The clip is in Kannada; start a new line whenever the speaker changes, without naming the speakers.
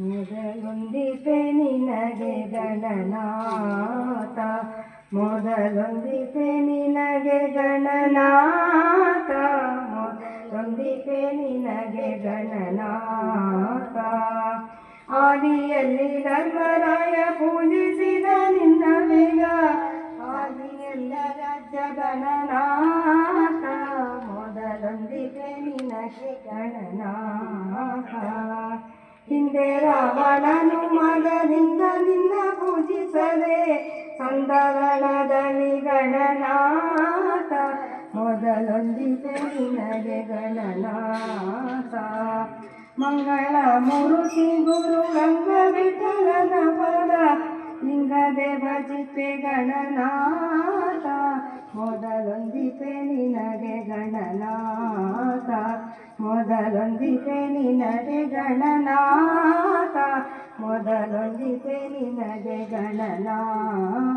ಮೊದಲೊಂದಿದೆ ನಿನಗೆ ಗಣನಾಥ ಮೊದಲೊಂದಿದೆ ನಿನಗೆ ಗಣನಾಥ. ನಿನಗೆ ಗಣನಾಥ ಆದಿಯಲ್ಲಿ ಧರ್ಮರಾಯ ಪೂಜಿಸಿದ ನಿನ್ನ ಬೇಗ ಆದಿಯಲ್ಲ ರಾಜ್ಯ ಗಣನಾಥ ಮೊದಲೊಂದಿಗೆ ನಿನಗೆ ಗಣನಾಥ. ಹಿಂದೆ ರಾವಣನು ಮಗನಿಂದ ನಿನ್ನ ಪೂಜಿಸದೆ, ಸಂದಗಣದಲ್ಲಿ ಗಣನಾ ಗಣನಾಥ ಮಂಗಳ ಮುರುತಿ ಗುರು ರಂಗ ವಿಠಲನ ಪದ. ಲಿಂಗ ದೇವಜಿಪೆ ಗಣನಾಥ. ಮೊದಲೊಂದಿಪೆ ನಿನಗೆ ಗಣನಾಥ. ಮೊದಲೊಂದಿಪೆ ನಿನಗೆ ಗಣನಾಥ. ಮೊದಲೊಂದಿಪೆ ನಿನಗೆ ಗಣನಾಥ.